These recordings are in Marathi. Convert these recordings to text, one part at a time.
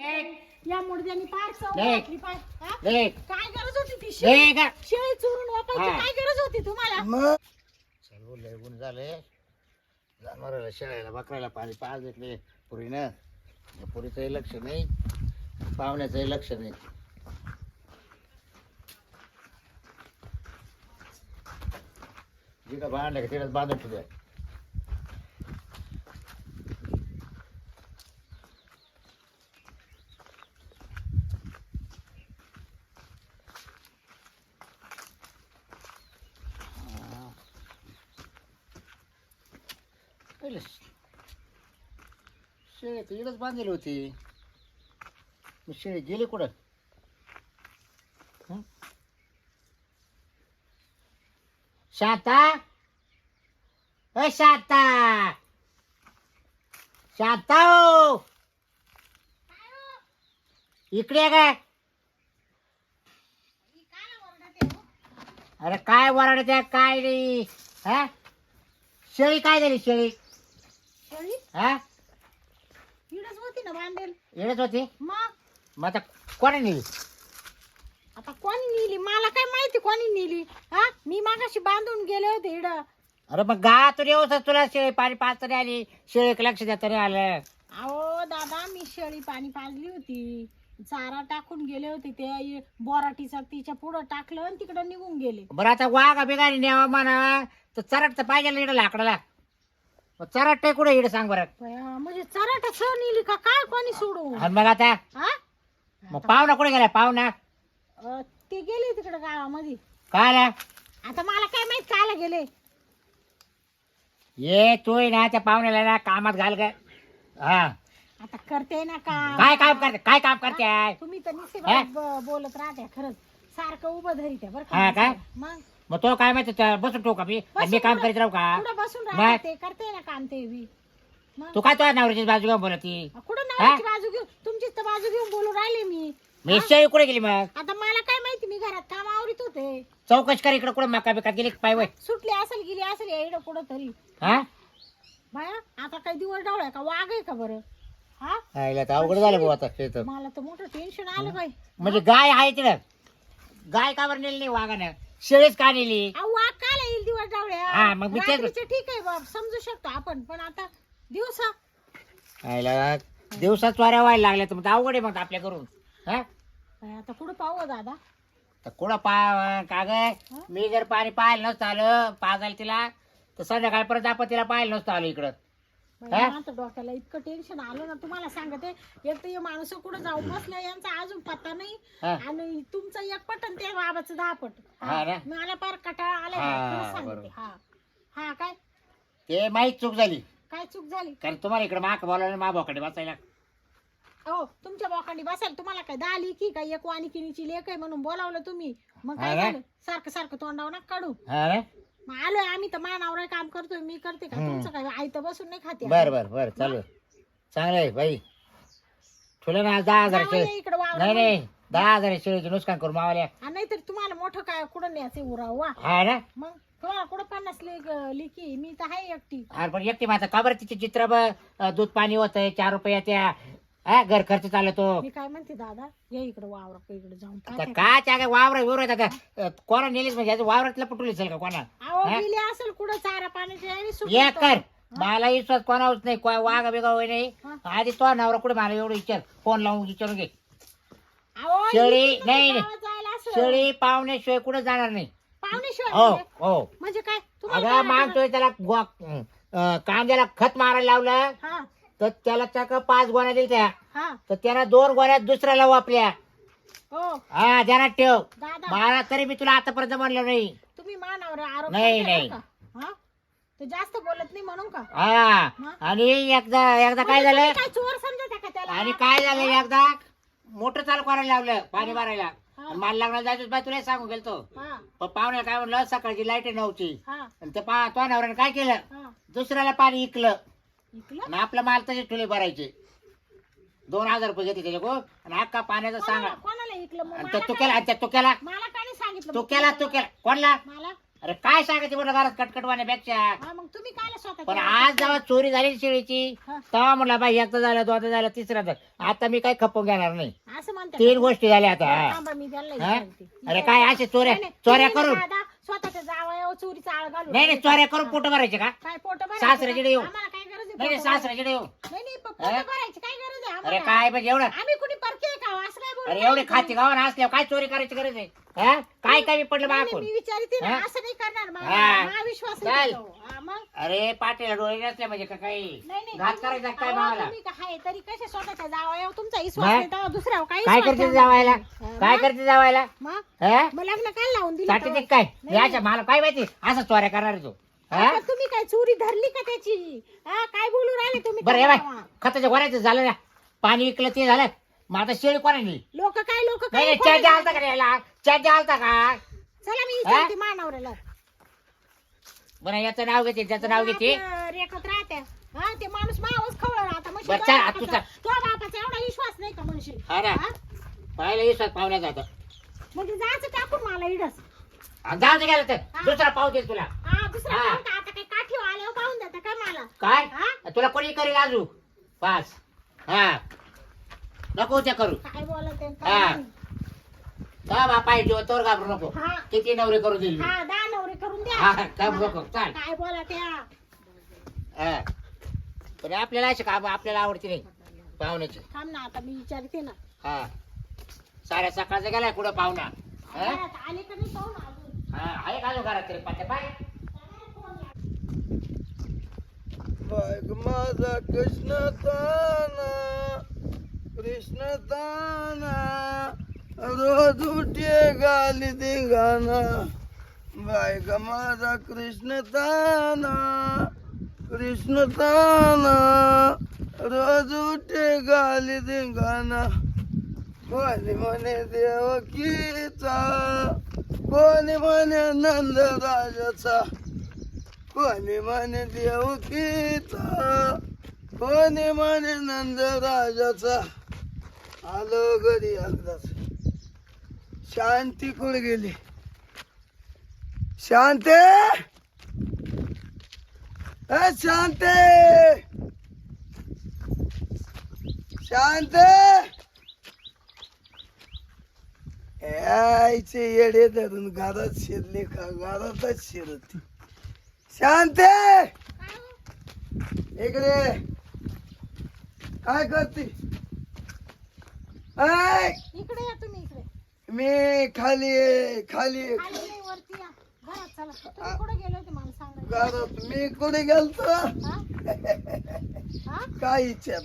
या मुडद्यानी पाय सवय नाही. घातली हा? काय गरज होती ती? शेळी देख का शेळी चोरून वापायची हा. काय गरज होती तुम्हाला? मग? लय गुण झाले. जनावराला शेळायला बकरायला पाणी पाच घेतले पुरीनं. पुरीचंही लक्ष नाही पाहुण्याचंही लक्ष नाही. जिथं बांधलं का तिथं बांधून ठेवूया. पहिलं शेळी तर इकडंच बांधलेली होती. मग शेळे गेली कुठं? हं? शांता? अ शांता! शांता हो! इकडे ये काय अरे काय वराडते काय नाही. हा? शेळी काय झाली शेळी? शेळी? हा? हिडच होती ना बांधेल येडच होती? मग? मग आता कोणी नेली? आता कोणी नेली? मला काय माहिती कोणी नेली? हा? मी मागाशी बांधून गेले होते हिड अरे मग गावातून येऊस तुला शेळी पाणी पाच तरी आली शेळीक लक्ष द्या तरी आलं. अहो दादा मी शेळी पाणी पाजली होती. चारा टाकून गेले होते ते. इ- बोराटीचा तिच्या पुढं टाकलं आणि तिकडं निघून गेले. बरं आता वाघ बिगारी न्यावा म्हणा. तर चरट तर पाहिजे इकडं लाकडाला. चरट कुठे इकडे सांग बरं. बया, म्हणजे चराटा सह नेली का? काय कोणी सोडू आणि मग आता? हा? मग पाहुणा कुठे गेला पाहुणा? अ, ते गेले तिकडे गावामध्ये. काय आला आता मला काय माहीत कायला गेले? ये तू ना त्या पाहुण्याला ना कामात घाल काय हा. आता करते ना का काय काम करते? काय काम करते? आहे? तुम्ही तर हा? बोलत राहते खरंच. सारखं उभं धरीत आहे बरं हा का? का? मग? मग तो काय माहिती त्या- बसून ठेवू का मी? मी काम करीत राहू का? बसून करते ना काम ते बी. मग तू काय तुझ्या नवऱ्याची बाजू घेऊन बोलती? कुठं नावाची बाजू घेऊन तुमचीच तर बाजू घेऊन बोलू राहिले मी. मी शेळी कुठे गेली मग? आता मला काय माहिती मी घरात काम आवरीत होते. चौकशी कर इकडे कुठे मका बिका गेली पाय वय. सुटली असेल गेली असेल या कुठं तरी. हा? बाया आता काय दिवस डावलाय का? वाघ आहे का बरं? हा? आईला तर अवघड झालं भाऊ आता शेत मला तर मोठं टेन्शन आलं बाई. म्हणजे गाय आहे तिकडं गाय का बरं नेली नाही वाघानं. शेळीच का नेली अहो, काय येईल दिवस हा, मग मी तेच- रात्रीचं ठीक आहे बाब समजू शकतो आपण पण आता दिवसा. आईला दिवसात वाऱ्या व्हायला लागल्या तर मग अवघड आहे मग आपल्या करून हा आता कुठं पाहू दादा? तर कुठं पा का ग मी जर पाणी पाहायला नसतं आलं पाजायला तिला तर संध्याकाळपर्यंत आपण तिला पाहायला नसतं आलं इकडं. बाई, हा? आता डोक्याला इतकं टेन्शन आलं ना तुम्हाला सांगते एक तर हे माणूस कुठं जाऊन बसल्या यांचा अजून पत्ता नाही. हा. आणि तुमचं एक पट आणि त्या बाबाचं दहा पट. हा ना? मला फार कटाळा आलाय हा, सांगते. बरोबर. हा. हा काय? ते माहीत चूक झाली. काय चूक झाली? कारण तुम्हाला इकडे माक बोलावलं मा भावाकडे बसायला. हो तुमच्या बोकांडी बसाल तुम्हाला काय दहा लिखी काय? एक वानिकिनीची लेख आहे म्हणून बोलावलं तुम्ही. मग काय हा ना? झालं? सारखं सारखं तोंडावर नका काढू हा ना? मग आलोय आम्ही तर मानावर काम करतोय मी करते का. तुमचं काय? आई तर बसून नाही खाते. बर बर बर चालू. चांगलं आहे बाई. ठुले ना दहा हजार इकडं वावरात. नाही नाही दहा हजार शेळीचे नुकसान करू मावाल्या. हा, नाहीतर तुम्हाला मोठं काय कुठं न्यायचं उराव वा? हा ना? मग तुम्हाला कुठं पन्नास लेख लिखी मी तर आहे एकटी. अरे पण एकटी माझा का बरं तिचे चित्र ब- दूध पाणी होतंय चार रुपये त्या हा घर खर्च चालतो मी काय म्हणते दादा या इकडे वावरा इकडे जाऊन आता पाहते. काय त्या काय वावर विवर आता अं, कोणा नेलीच म्हणजे याचं वावरातलं पटवली असेल का कोणा अहो हा? गेली असेल कुठं चारा पाण्याची आणि एक तर. कर मला विश्वास कोणावरच नाही कोण वाघ बिगा होई नाही हा. आधी तो नवरा कुठे मला एवढं विचार फोन लावून विचारून घे अहो, शेळी- इकडे नाही, गावात जायला असेल. शेळी पाहुण्याशिवाय कुठे जाणार नाही पाहुण्याशिवाय हो म्हणजे? हो म्हणजे काय तुम्हाला अगं काय वाटतं? मागतोय त्याला गो- अं, कांद्याला खत मारायला लावलं तर त्याला चाक पाच गोण्या दिल्या त्या हा. तर त्यानं दोन गोण्यात दुसऱ्याला वापल्या. हो. हा ध्यानात ठेव. दादा. मला तरी मी तुला आतापर्यंत म्हणलं नाही. तुम्ही मानावर आरोप नाही, नाही. बरं का? हा? तो जास्त बोलत नाही म्हणून का? हा? आणि एकदा एकदा काय म्हणजे झालं? तुम्ही काय चोर समजता का त्याला? आणि काय झालं? एकदा मोटर चालू करायला लावलं पाणी मारायला. आणि मला लागणार जायचं बाय तुला सांगू गेलतो. हा. पण पाहुणे काय म्हणलं? सकाळची लाइट नव्हती हा. आणि ते पा तो नवऱ्याने काय केलं? हा. दुसऱ्याला पाणी इकलं. आणि आपला माल तसे ठुले भरायचे. दोन हजार रुपये घेते त्याच्या आणि अख्खा पाण्याचा सांगा. कोणाला इकलं? मग आणि मला त्या काय- तुक्याला आणि त्या तुक्याला मला काय नाही सांगितलं? तुक्याला तुक्याला कोणला? मला अरे काय सांगायचं म्हणलं घरात कटकटवाण्यापेक्षा? हा मग तुम्ही काय स्वतः पण आज जेव्हा चोरी झाली शेळीची हा. तेव्हा म्हणला बाई एकदा झालं दोनदा झालं तिसरा झालं. आता मी काय खपवून घेणार नाही. असं म्हणते तीन गोष्टी झाल्या आता हा. थांबा, मी त्यांना हा? विचारते. अरे काय असे चोऱ्या नाही, नाही, चोऱ्या तुम्ही करून? दादा स्वतःच्या जावयावर चोरीचा आळ नाही नाही चोऱ्या करून पोट भरायचे का? काय पोट सासऱ्याकडे? येऊ. आम्हाला नाही नाही येऊ. नाही नाही भरायची काय गरज आहे अरे आम्हाला? काय म्हणजे एवढं आम्ही कुणी परके का असं बोलू अरे एवढे. खाते गावाला असल्यावर काय चोरी करायची गरज आहे? हा? काय काय पडलं नाही, बाकून नाही, मी विचारते ना हा? असं नाही करणार हा. विश्वास चाल. अरे पाटील डोळे नसले म्हणजे का काही? नाही नाही घात करायचा काय भावाला तरी कशा स्वतःच्या जावयावर तुमचा विश्वास हा? नाही तेव्हा दुसऱ्यावर काही काय विश्वास करते ठेवणार जावायला? नाही. काय? करते जावायला? मग? हा? मग लग्न काय लावून दिलं साठी तेव्हा? काय? नाही, अशा मला काय माहिती? असं चोऱ्या करणार आहे तू. हा? आता तुम्ही काय चोरी धरली का त्याची? हा काय बोलू राहिले तुम्ही बरं हे बाय खताच्या गोऱ्याचं झालं ना. पाणी विकलं ते झालं. मग आता शेळी कोणाली लोक काय लोक नाही काय नाही चहा आलता का याला चहा आलता का? चला मी विचारते मानवऱ्याला बरं याचं नाव घेते त्याचं नाव घेते. आपलं रेखत राहत्या. हा ते माणूस मावच खवळ राहता म्हणशील बरं, तो चल, बापाचा-. तो एवढा विश्वास नाही का म्हणशील? हा ना. हा? विश्वास पाहुण्याचा आता. म्हणजे जायचं टाकून मला इडस. जाऊ दे गेलं तर. हा. दुसरा पाव दे तुला. दुसरा हा. पाहून का आता काय काठी आल्यावर पाहून देता काय मला? काय? हा? तुला कोणी करेल आजू? पास. हा. नको त्या करू. काय बोलत आहे, हा. नाही. का बापा जीव तोर घाबरू नको. हा. किती नवरे करू देईल मी. हा दहा नवरे करून द्या. हा, काय चाल. काय बोला त्या हा. पण आपल्याला असे काम आपल्याला आवडते नाही. पाहुण्याचे. थांब ना आता मी विचारते ना. हा. साऱ्या सकाळचा गेलाय कुठं पाहुणा? हा? घरात आले का नाही पाहून अजून. हा, आहे का घरात तरी? पाट्या पाय. बाग माझा कृष्ण ताना कृष्ण ताना रोज उठे गाली धिंगाणा बायग माझा कृष्ण ताना कृष्ण ताना रोज उठे गाली धिंगाणा कोणी म्हणे देवकीचा कोणी म्हणे नंद राजाचा कोणी म्हणे देवकीचा कोणी म्हणे नंद राजाचा आलो घरी एकदाच. शांती कुठे गेली? शांते! ए शांते! शांते! यायचे येडे धरून घरात शिरले का? घरातच शिरत. शांते इकडे काय करते? ऐ, इकडे या तुम्ही इकडे. मी खाली आहे, खाली आहे. खाली नाही, वरती या. घरात चला. तुम्ही कुठे गेले होते मला सांगा. घरात मी कुठे गेलतो? हा? हा? काय विचार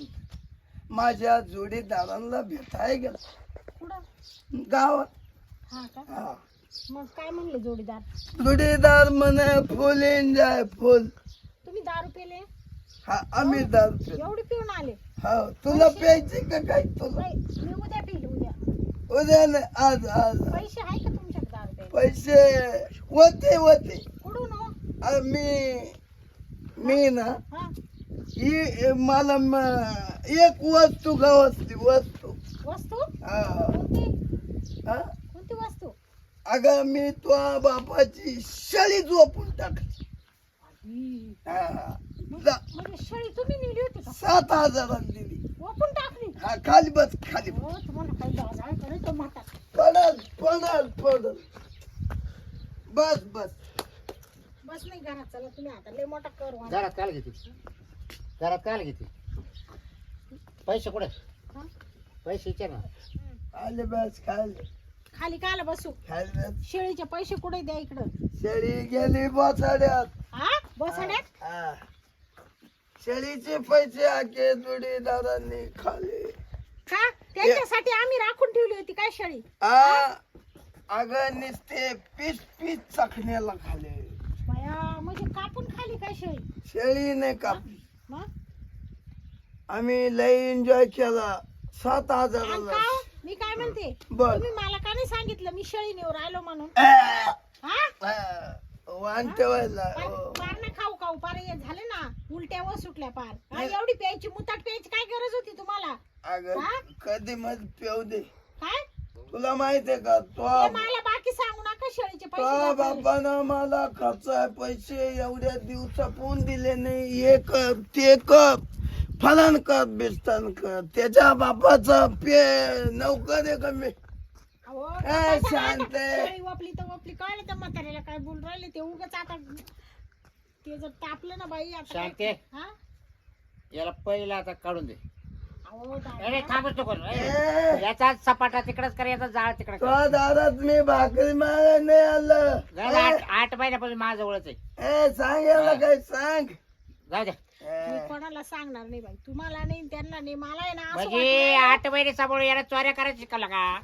माझ्या जोडीदारांना भेटाय गेलो. कुठं? गावात. हा का? हा. मग काय म्हणले जोडीदार? जोडीदार म्हणे फुल एन्जॉय फुल. तुम्ही दारू पेले? हा आम्ही दारू. एवढी पिऊन आले? हा तुला प्यायचे का काय तुला? नाही मी उद्या पिले उद्या. उद्या नाही, आज आज. पैसे आहे का तुमच्याकडे दारू प्यायला? पैसे होते होते. कुठून हो? आ, मी मी ना हा. ही मला म- एक वस्तू गावातली वस्तू. वस्तू? हा. कोणती? हा? अगं मी तुझ्या बापाची शळी झोपून टाकली हा. जा- म्हणजे शेळी तुम्ही नेली होती का? सात हजारात दिली ओपून टाकली. हा खाली बस खाली बस. हो तुम्हाला काही पडल पडल पडल. बस बस. बस नाही घरात चला तुम्ही आता. लय मोठा कर. घरात काय घेते. घरात काय घेते. पैसे कुठे? हा? पैसे विचार ना. आले बस खाली. खाली काला बसू? शेळीचे पैसे कुठे द्या इकडं? शेळी गेली बसाड्यात. हा? बसण्यात हा. शेळीचे पैसे आके जोडीदारांनी खाले. का? त्याच्यासाठी आम्ही राखून ठेवली होती काय शेळी? आ अगं नुसते पीस पीस चखण्याला खाले. बया म्हणजे कापून खाली काय शेळी? शेळीने कापली मग? आम्ही लय एन्जॉय केला. सात आणि हजाराला. का हो? मी काय म्हणते? बर तुम्ही मला का नाही सांगितलं? मी शेळी नेऊ राहिलो म्हणून. हा? पार. पार ना खाऊ खाऊ. पार हे झालं ना उलट्या व सुटल्या पार. हा, एवढी प्यायची मुताट प्यायची काय गरज होती तुम्हाला? अगं हा? कधी मध्ये पेव दे. काय? तुला माहीत आहे का? तो ते मला बाकी सांगू नका शेळीचे पैसे. बापानं मला खर्चाय पैसे एवढ्या दिवसापून दिले नाही. हे कर ते कर. फलन कर बिस्तान कर. त्याच्या बापाचा पे नौकर आहे का मी? अहो, ए, कसं शांत आहे. वपली तर वपली. कळलं त्या म्हाताऱ्याला काय बोलून राहिले ते? उगाच आता ते जर तापलं ना बाई आता काय- शांती. हा? याला पहिला आता काढून दे. अहो, दादा. अरे थांबच नको. ए, याचा सपाटा तिकडच कर याचा जाळ तिकडे कर. का दारात मी भाकरी मारा नाही आलं. झालं आठ आठ महिन्यापासून माझ्याजवळच आहे. ए सांग याला काय सांग. जाऊ दे. मी कोणाला सांगणार नाही बाई. तुम्हाला नाही त्यांना नाही. मला आहे ना असं म्हणजे वाटलं- आठ महिने समोर याला चोऱ्या करायला शिकवलं का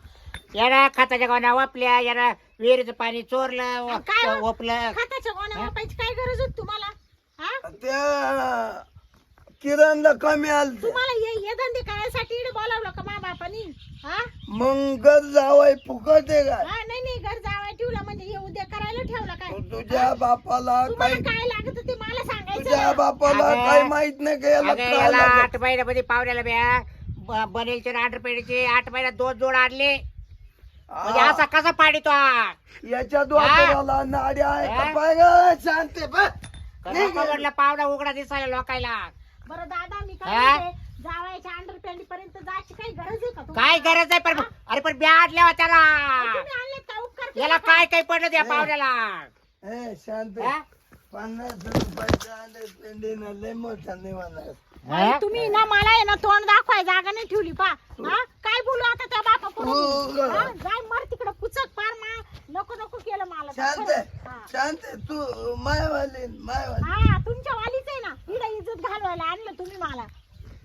याला खताच्या गावाने वापल्या याला विहिरीचं पाणी चोरलं व- काय हो? ओपलं. खताच्या गोण्या वापायची काय गरज होती तुम्हाला? हा? त्या किरणला कमी आलत तुम्हाला हे हे धंदे करायसाठी इकडे बोलावलं का मा बापानी? हा? मग घर जावाय फुकट आहे का हा, नाही नाही घर जावाय ठेवला. म्हणजे हे उद्या करायला ठेवला काय? तुझ्या बापाला तुम्हाला काही काय लागत ते सांगायचं तुझ्या. बापाला अगं, काही माहीत नाही का याला अगं, काय याला लागत? आठ महिन्यामध्ये पावण्याला ब्या ब- बनेलचे आठ पेढीचे आठ महिन्यात दोन जोड आणले म्हणजे हा, असा कसा पाडी तो हा? याच्या द्वाराला नाड्या आहे का हा? पाय गं, शांत उघडा दिसायला लोकायला बरं दादा मी काय हा? म्हणते, जावयाच्या अंडरपॅन्ट पर्यंत जायची काही गरज आहे का तुम्हाला? काय गरज आहे पण अरे पण ब्या आणल्या त्याला तुम्ही आणलेत का उपकार केला याला का? काय काय पडलं त्या पावड्याला ए, शांत. हा? पन्नास रुपयाचा लय मोठा तुम्ही ना मला आहे ना तोंड दाखवाय जागा नाही ठेवली पा. हा? काय बोलू आता त्या बापा हो, ग. जाय मर तिकडं पुचक पार मा. नको नको केलं मला. शांत आहे, हा. शांत आहे. तू मायवाली मायवाली. हा तुमच्या वालीच आहे ना. हिला इज्जत घालवायला आणलं तुम्ही मला.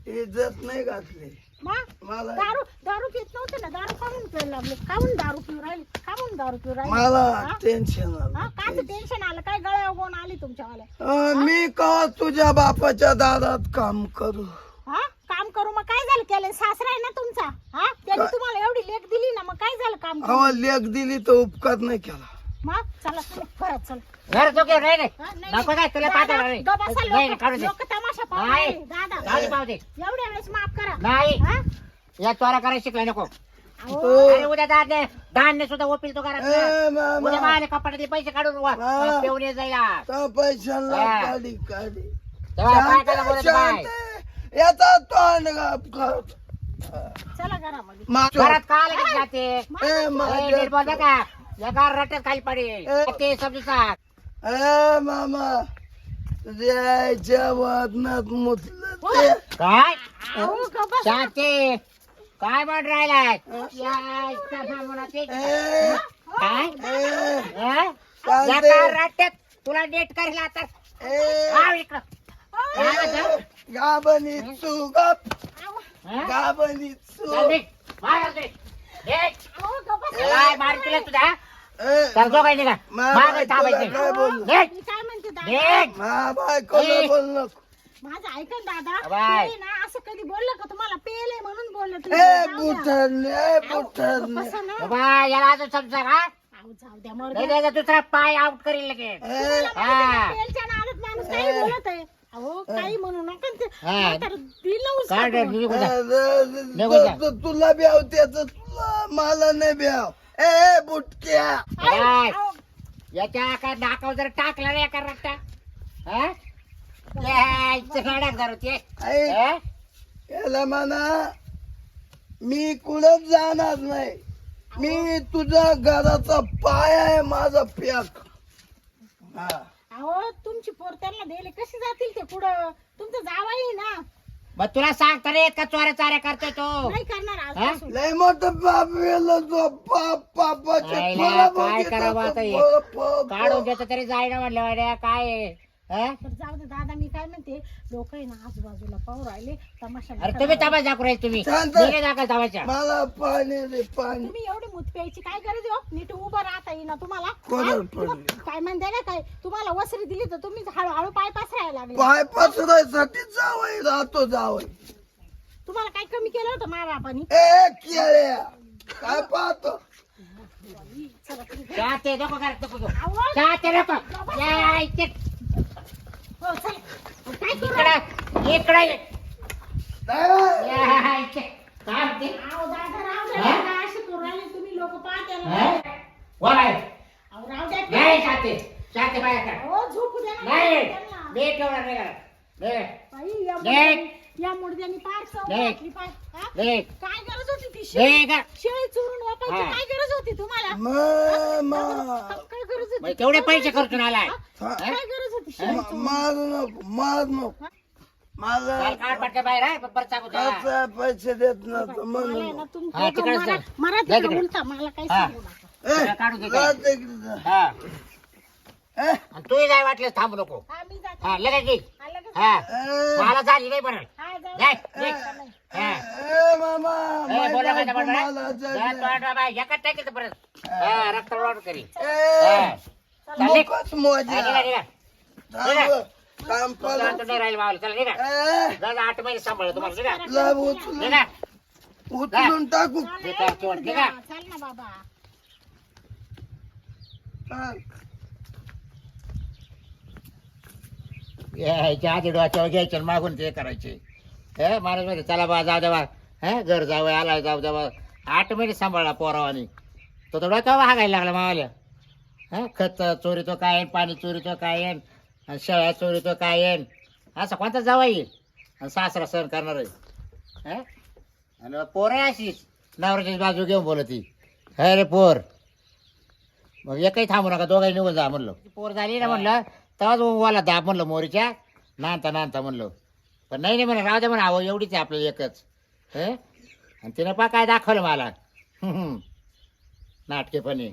इज्जत नाही घातली. मला दारू दारू पित नव्हते ना दारू काढून प्यायला लागले? काहून दारू पिऊ राहिले? काहून दारू पिऊ राहिले? मला? टेन्शन हा आलं काच टेन्शन आलं? काय गळ्या गोण आली तुमच्यावाल्या? अं, मी का तुझ्या बापाच्या दारात काम करू? हा? काम करू मग काय झालं केलं? सासरा आहे ना तुमचा? हा? त्यांनी? तुम्हाला एवढी लेख दिली ना मग काय झालं काम? अहो लेख दिली तर उपकार नाही केला. मग चला चला परत चल. घर तो घेऊन नाही नाही. हा, नाही, नको काय तुला दादा, पाठवणार नाही गप्प बसा, नाही, नाही, लोक- काढू दे. लोक तमाशा पाहू नाही. राहिले. दादा. जाऊ दे, पाहू दे. एवढ्या वेळेस माफ करा. नाही. हा? या चोऱ्या करायला शिकला नको. अहो, तो- अरे उद्या धान्य धान्य सुद्धा ओपील तो ए, उद्या माले कपाटातले पैसे काढून वा- हा. पिऊन ये जायला. त्या पैशाला हा. काढी काढी. तेव्हा काय शांत करायला आहे, बोलत बाय शांत. आहे. याचा तोंड गाप कर. चला घरामध्ये. मा- घरात का लगेच जाते? ए, ए, का? या गार रट्ट्यात खाली पडेल ए. ते समजू सांग ए, मामा तुझ्या वदनात मुतलं ते. काय? अहो, गप्प बसा. शांती काय म्हण राहिलाय? या इतका सामोरा ते- ए, काय? ए, हा? शांती. या गार रट्ट्यात तुला नेट करेल आता. ए, आव इकडं. काय म्हणतो? गाबनी तू गप. हा? गाबनी तू. चल निघ. बाहेर निघ. निघ. काय तुला. काही निघा मागं थांबायचं. काय बोललो? निघ. मी काय म्हणते दादा निघ. मा बायकोला ए. बोल नको माझं ऐका ना दादा बाय. ते ना असं कधी बोललं का तुम्हाला पेले म्हणून बोललं ए तुम्ही जाऊ द्या. बुठरने ए बुठरने बसा ना बाबा, याला अजून समजा का अहो, जाऊ द्या मरू नाही द्या. नाही, दुसरा पाय आउट करेल लगेच ए, हा. पेलच्या नादात माणूस काही बोलत आहे अहो काही म्हणू नका ते हा. म्हातारं दिलं काढ. निघून ज- तुला ब्याव त्याच तुला मला नाही ब्याव ए बुटक्या. याच्या काय नाकावर जर टाकला नाही एका रट्टा हा? यायचं नाडक धरू ते आई हा? याला म्हणा मी कुठंच जाणार नाही. मी तुझ्या घराचा पाय आहे माझा पॅक हा. अहो तुमची पोर त्यांना दिले कसे जातील ते पुढं? तुमचं जावाई ना. मग तुला सांगता नाही येत का चोऱ्या चाऱ्या करतोय तो नाही करणार आजपासून लय मोठं पाप गेलं तो पाप पापाचे आईला फळं काय करावं आता हे? काढून. देतो तरी जायना म्हणलं वाड्या काय आहे? हा? तर जाऊ दे दादा मी काय म्हणते लोक आहे ना आजूबाजूला पाहू राहिले तमाशा अरे तुम्ही तमाशा दाखवू राहील तुम्ही. शांत. मी नाही दाखल तमाशा. मला पाणी रे पाणी. तुम्ही एवढी मूत प्यायची काय गरज आहे हो? नीट उभं राहता येईना तुम्हाला. कोणाला? पडली? तुम्हा- काय म्हणते ना काय? तुम्हाला वसरी दिली तर तुम्ही हळूहळू पाय पसरायला लागले. पाय पसरायसाठी जावई राहतो जावई. तुम्हाला काय कमी केलं होतं ए केळ्या. काय पाहतो? चला तुम्ही- नको कर नको चाहते नको. या इथे. हो, चला. काय करू राहिले? इकडं इकडं ये. नाही. या इथे. काय म्हणते? अहो, दादा, राहू द्या, हा? दादा, असे करू राहिले तुम्ही लोक पाहते ना. हा? बोल आहे. अहो, राहू द्या शांती शांती बाहेर काढ हो झोपू द्या ना नाही त्यांना. मी ठेवणार नाही घरात. नाही बाई, या नाही. मुडद्यानी- या मुडद्यानी पार चव नाही. घातली पार. हा? नाही काय गरज होती ती शेळी नाही का शेळी चोरून वापायची हा. काय गरज होती तुम्हाला मा- मा- काय गरज होती मग तेवढे पैसे खर्चून आलाय हा. काय गरज होती शेळी मा- मारू नको मार नको मला काल काढ पटके बाहेर आहे पण परत सांगू तुला. काचा पैसे देत नव्हतं मला आहे म्हणून ना तुम हा, तिकडेच मरा- जा. मरा जा तिकडे तिकडे. उलटा मला काही हा. सांगू नका ए, तुला काढून दे जा काय. तिकडे जा. हा ए, आणि तूही जाय वाटलं थांबू नको हा मी जाते हा लगेच ये. हा, लगेच हा ए, मला झाली नाही बरं हा, जाऊ. जाय. हा ए, मामा ए, माझ्या बोला काय बायको म्हणणार? मला जा, जगलं. तोंड बाबा, एकाच टाकीचं परत हा करी ए, हा. चल, निघ. मुकच मोजा निघा, निघा. थांब. काम तुमचं पडलं. आता नाही राहील मावलं. चला निघा. ए, जा, जा, आठ महिने सांभाळ तुम्हाला. निघा. ला उचलून. निघा. उचलून टाकू. किंवा. निघा. चाल ना बाबा. यायच्या आधी डोक्यावर घ्यायचे आणि मागून ते करायचे. हे महाराजमध्ये चला बा जाऊ द्या हे घर जावं आला जाऊ द्या आठ महिने सांभाळला पोरावानी. तो तर डोक्यावर हागायला लागला मावाल्या. हा खत चोरी तो काय येईन पाणी चोरी तो काय येईन आणि शेळ्या चोरी तो काय येईन? असा कोणता जावा येईल? आणि सासरा सहन करणार आहे. हा? आणि पोर आहे अशीच नवऱ्याची बाजू घेऊन बोलती हे रे पोर? मग एकही थांबू नका दोघाही निघून जा म्हणलं. पोर झाली ना म्हणलं तेव्हाच वाला दाब म्हणलं मोरीच्या. नांदता नांदता म्हणलं. पण नाही नाही म्हणा राहू दे म्हणा अहो एवढीच आहे आपल्याला एकच. हे? आणि तिनं पा काय दाखवलं मला. नाटकेपणे.